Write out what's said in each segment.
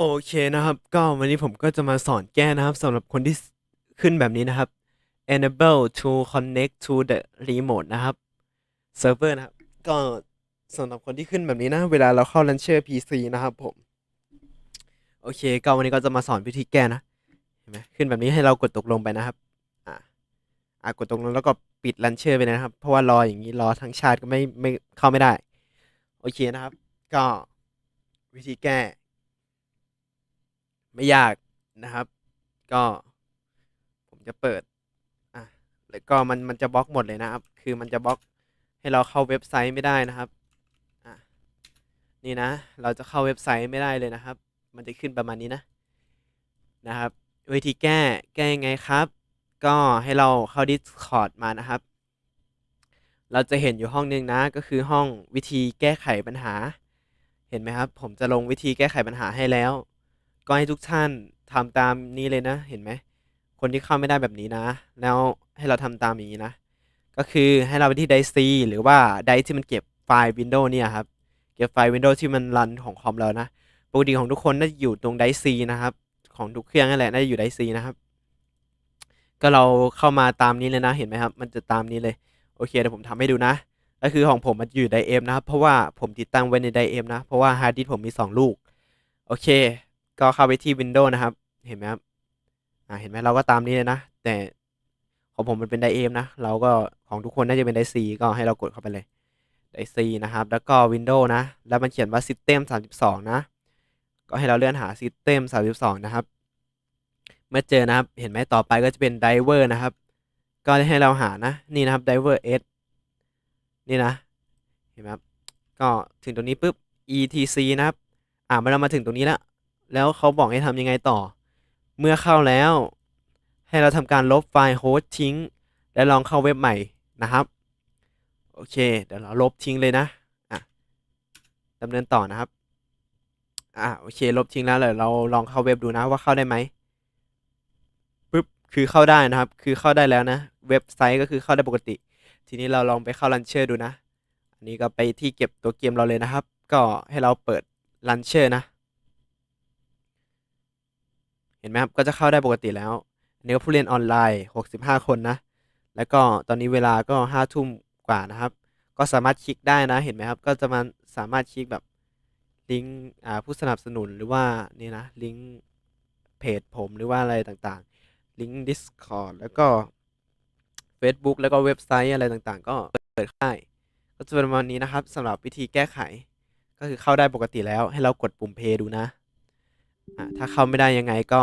โอเคนะครับ ก็วันนี้ผมก็จะมาสอนแก้นะครับสำหรับคนที่ขึ้นแบบนี้นะครับ enable to connect to the remote นะครับ server นะครับ ก็สำหรับคนที่ขึ้นแบบนี้นะ เวลาเราเข้า launcher PC นะครับผม โอเค ก็วันนี้ก็จะมาสอนวิธีแก้นะเห็นไหมขึ้นแบบนี้ให้เรากดตกลงไปนะครับ อ่าอ่ากดตกลงแล้วก็ปิด launcher ไปนะครับ เพราะว่ารออย่างนี้รอทั้งชาติก็ไม่ไม่เข้าไม่ได้ โอเคนะครับ ก็วิธีแก้ ไม่ยากนะครับ ก็ผมจะเปิดอะแล้วก็มันมันจะบล็อกหมดเลยนะครับ คือมันจะบล็อกให้เราเข้าเว็บไซต์ไม่ได้นะครับอะนี่นะ เราจะเข้าเว็บไซต์ไม่ได้เลยนะครับ มันจะขึ้นประมาณนี้นะนะครับ วิธีแก้แก้ยังไงครับ ก็ให้เราเข้า Discord มานะครับ เราจะเห็นอยู่ห้องหนึงนะ ก็คือห้องวิธีแก้ไขปัญหา เห็นไหมครับ ผมจะลงวิธีแก้ไขปัญหาให้แล้ว ก็ให้ทุกท่านทำตามนี้เลยนะ เห็นไหม คนที่เข้าไม่ได้แบบนี้นะ แล้วให้เราทำตามอย่างนี้นะ ก็คือให้เราไปที่ไดซีหรือว่าไดที่มันเก็บไฟล์ Windows เนี่ยครับ เก็บไฟล์ Windows ที่มันรันของคอมเรานะ ปกติของทุกคนน่าจะอยู่ตรงไดซีนะครับ ของทุกเครื่องนั่นแหละ น่าจะอยู่ไดซีนะครับ ก็เราเข้ามาตามนี้เลยนะ เห็นไหมครับ มันจะตามนี้เลย โอเคเดี๋ยวผมทำให้ดูนะ ก็คือของผมมันอยู่ไดเอ็มนะครับ เพราะว่าผมติดตั้งไว้ในไดเอ็มนะ เพราะว่าฮาร์ดดิสก์ผมมี 2 ลูก โอเค ก็เข้าไปที่ Windows นะครับ เห็นไหมครับอ่าเห็นไหมเราก็ตามนี้เลยนะ แต่ของผมมันเป็นไดเอมนะ เราก็ของทุกคนน่าจะเป็นไดซีก็ให้เรากดเข้าไปเลยไดซีนะครับ แล้วก็ Windows นะ แล้วมันเขียนว่า System 32 นะ ก็ให้เราเลื่อนหา System 32 นะครับ เมื่อเจอนะครับ เห็นไหมต่อไปก็จะเป็น Driver นะครับ ก็ให้เราหานะ นี่นะครับ Driver S นี่นะ เห็นไหมครับ ก็ถึงตรงนี้ปุ๊บ etc นะครับ อ่ามาเรามาถึงตรงนี้แล้ว แล้วเขาบอกให้ทำยังไงต่อ เมื่อเข้าแล้ว ให้เราทำการลบไฟล์โฮสต์ทิ้ง และลองเข้าเว็บใหม่นะครับ โอเค เดี๋ยวเราลบทิ้งเลยนะอะดำเนินต่อนะครับอ่าโอเค ลบทิ้งแล้วเลยเราลองเข้าเว็บดูนะว่าเข้าได้ไหมปุ๊บคือเข้าได้นะครับ คือเข้าได้แล้วนะ เว็บไซต์ก็คือเข้าได้ปกติ ทีนี้เราลองไปเข้า Launcher ดูนะ อันนี้ก็ไปที่เก็บตัวเกมเราเลยนะครับ ก็ให้เราเปิด Launcher นะ ห็นไหมครับ ก็จะเข้าได้ปกติแล้ว อันนี้ก็ผู้เรียนออนไลน์ 65 คนนะ แล้วก็ตอนนี้เวลาก็5ทุ่มกว่านะครับ ก็สามารถคลิกได้นะ เห็นไหมครับ ก็จะมาสามารถคลิกแบบลิงก์ผู้สนับสนุนหรือว่านี่นะลิงก์เพจผมหรือว่าอะไรต่างๆ ลิงก์ Discord แล้วก็ Facebook แล้วก็เว็บไซต์อะไรต่างๆ ก็เปิดได้ก็จะเป็นประมาณนี้นะครับสำหรับวิธีแก้ไข ก็คือเข้าได้ปกติแล้วให้เรากดปุ่ม Play ดูนะ ถ้าเข้าไม่ได้ยังไงก็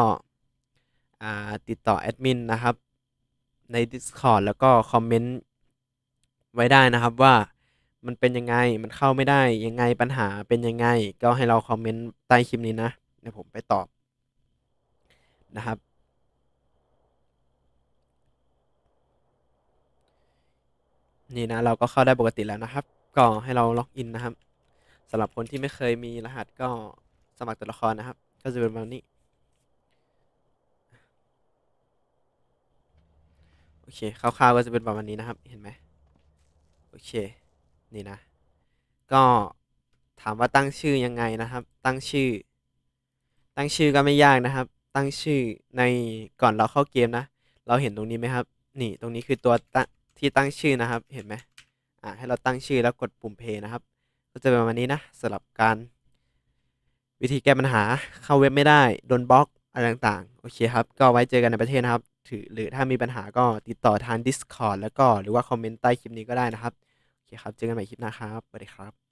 ติดต่อแอดมินนะครับ ใน Discord แล้วก็คอมเมนต์ไว้ได้นะครับว่ามันเป็นยังไงมันเข้าไม่ได้ยังไงปัญหาเป็นยังไง ก็ให้เราคอมเมนต์ใต้คลิปนี้นะเดี๋ยวผมไปตอบนะครับ นี่นะเราก็เข้าได้ปกติแล้วนะครับ ก็ให้เราล็อกอินนะครับสำหรับคนที่ไม่เคยมีรหัสก็สมัครตัวละครนะครับ ก็จะเป็นแบบนี้ โอเคคร่าวๆก็จะเป็นประมาณนี้นะครับ เห็นไหมโอเค นี่นะ ก็ถามว่าตั้งชื่อยังไงนะครับ ตั้งชื่อ ตั้งชื่อก็ไม่ยากนะครับ ตั้งชื่อในก่อนเราเข้าเกมนะ เราเห็นตรงนี้ไหมครับ นี่ตรงนี้คือตัวตั้งที่ตั้งชื่อนะครับ เห็นไหมอ่าให้เราตั้งชื่อแล้วกดปุ่มเพย์นะครับ ก็จะเป็นประมาณนี้นะสำหรับการ วิธีแก้ปัญหาเข้าเว็บไม่ได้โดนบล็อกอะไรต่างๆ โอเคครับ ก็ไว้เจอกันในประเทศนะครับถือหรือถ้ามีปัญหาก็ติดต่อทาง Discord แล้วก็หรือว่าคอมเมนต์ใต้คลิปนี้ก็ได้นะครับ โอเคครับ เจอกันใหม่คลิปหน้าครับสวัสดีครับ